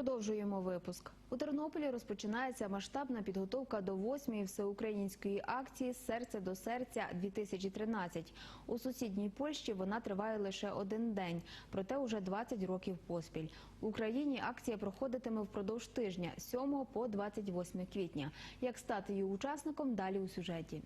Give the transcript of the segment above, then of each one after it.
Продовжуємо випуск. У Тернополі розпочинається масштабна підготовка до восьмої всеукраїнської акції Серце до серця 2013 У сусідній Польщі вона триває лише один день, проте уже 20 років поспіль. В Україні акція проходитиме впродовж тижня з 7 по 28 квітня. Як стати її учасником? Далі у сюжеті.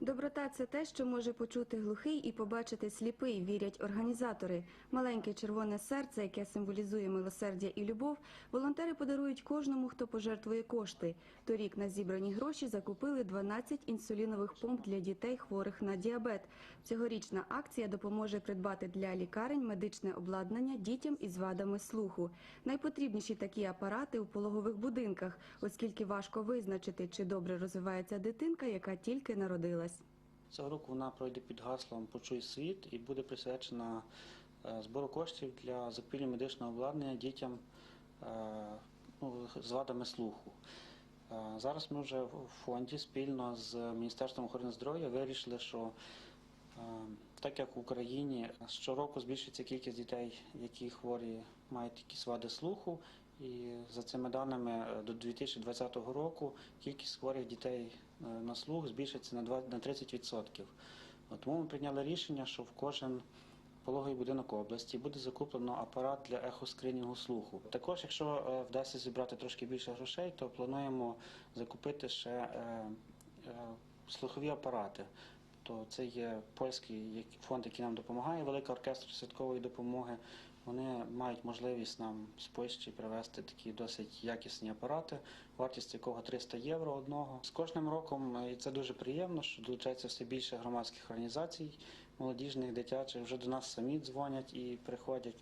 Доброта це те, що може почути глухий і побачити сліпий, вірять організатори. Маленьке червоне серце, яке символізує милосердя і любов, волонтери подарують кожному, хто пожертвує кошти. Торік на зібрані гроші закупили 12 інсулінових помп для дітей, хворих на діабет. Цьогорічна акція допоможе придбати для лікарень медичне обладнання дітям із вадами слуху. Найпотрібніші такі апарати у пологових будинках, оскільки важко визначити, чи добре розвивається дитинка, яка тільки народилась. Цього року вона пройде під гаслом Почуй світ і буде присвячена е, збору коштів для закупівлі медичного обладнання дітям е, ну, з вадами слуху. Е, Зараз ми вже в фонді спільно з Міністерством охорони здоров'я вирішили, що так як в Україні щороку збільшується кількість дітей, які хворі мають якісь вади слуху, і за цими даними е, до 2020 року кількість хворих дітей е, на слух збільшиться на 2 на 30%. Тому ми прийняли рішення, що в кожен пологовий будинок області буде закуплено апарат для ехоскринінгу слуху. Також, якщо е, вдасться зібрати трошки більше грошей, то плануємо закупити ще слухові апарати. То це є польський фонд, який нам допомагає, велика оркестр святкової допомоги. Вони мають можливість нам з Польщі привезти такі досить якісні апарати, вартість якого 300 євро одного. З кожним роком, е, і це дуже приємно, що долучається все більше громадських організацій, молодіжних, дитячих. Вже до нас самі дзвонять і приходять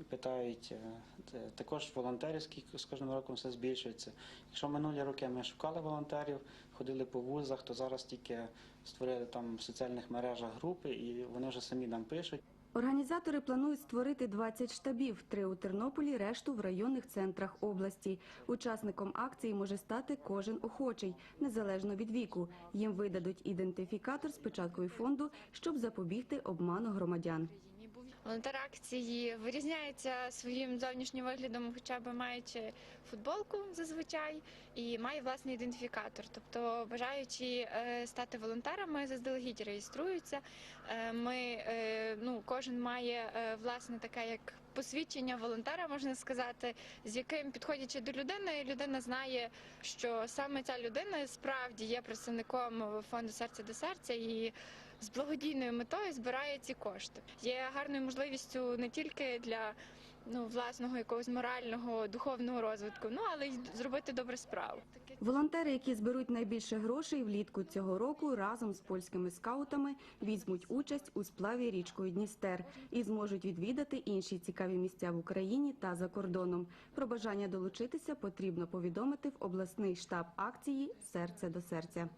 і питають. е, Також волонтерський з кожним роком все збільшується. Якщо минулі роки ми шукали волонтерів, ходили по вузах, то зараз тільки створили там в соціальних мережах групи, і вони вже самі нам пишуть. Організатори планують створити 20 штабів, три у Тернополі, решту в районних центрах області. Учасником акції може стати кожен охочий, незалежно від віку. Їм видадуть ідентифікатор з печаткою фонду, щоб запобігти обману громадян. Волонтер акції вирізняється своїм зовнішнім виглядом, хоча б маючи футболку зазвичай, і має власний ідентифікатор. Тобто, бажаючи е, стати волонтерами, заздалегідь реєструються. Е, Ми е, ну кожен має власне таке як посвідчення волонтера, можна сказати, з яким підходячи до людини, людина знає, що саме ця людина справді є представником фонду серця до серця і з благодійною метою збирає ці кошти. Є гарною можливістю не тільки для ну, власного якогось морального, духовного розвитку, ну але й зробити добру справу. Волонтери, які зберуть найбільше грошей влітку цього року, разом з польськими скаутами візьмуть участь у сплаві річкою Дністер і зможуть відвідати інші цікаві місця в Україні та за кордоном. Про бажання долучитися потрібно повідомити в обласний штаб акції Серце до серця.